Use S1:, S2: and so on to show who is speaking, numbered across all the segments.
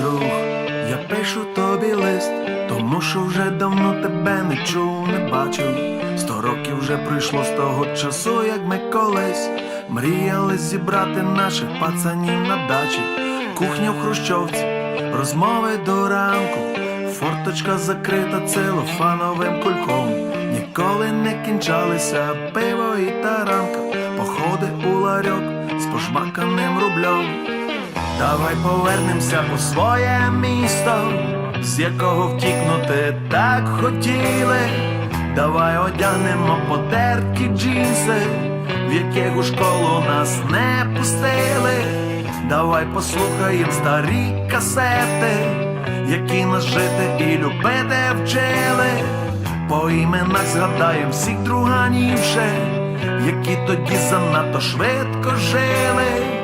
S1: друг, я пишу тобі лист, тому що вже давно тебе не чув, не бачив. Сто років вже пройшло з того часу, як ми колись мріяли зібрати наших пацанів на дачі, кухня в Хрущовці, розмови до ранку, форточка закрита целофановим кульком. Ніколи не кінчалися пиво і таранка, походи у ларьок з пожмаканим рублем. Давай повернемося у своє місто, з якого втікнути так хотіли. Давай одягнемо потерті джинси, в яких у школу нас не пустили. Давай послухаєм старі касети, які нас жити і любити вчили. По іменах згадаєм всіх друганів ще, які тоді занадто швидко жили.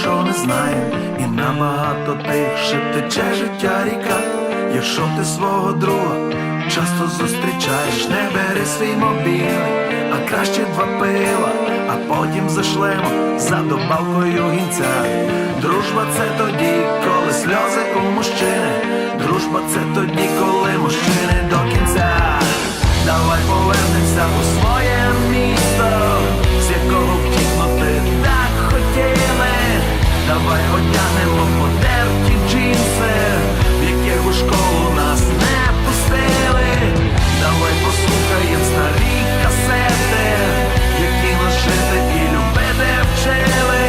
S1: Що не знаємо. І набагато тихше тече життя ріка. Якщо ти свого друга часто зустрічаєш, не бери свій мобільний, а краще два пива, а потім зашлемо за добавкою гінця. Дружба це тоді, коли сльози у мужчини. Дружба це тоді, коли мужчини до кінця. Давай повернемося у своє місто, одягнемо потерті джинси, в яких у школу нас не пустили. Давай послухаємо старі касети, які нас жити і любити вчили.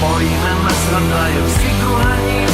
S1: По іменах згадаю всі друганів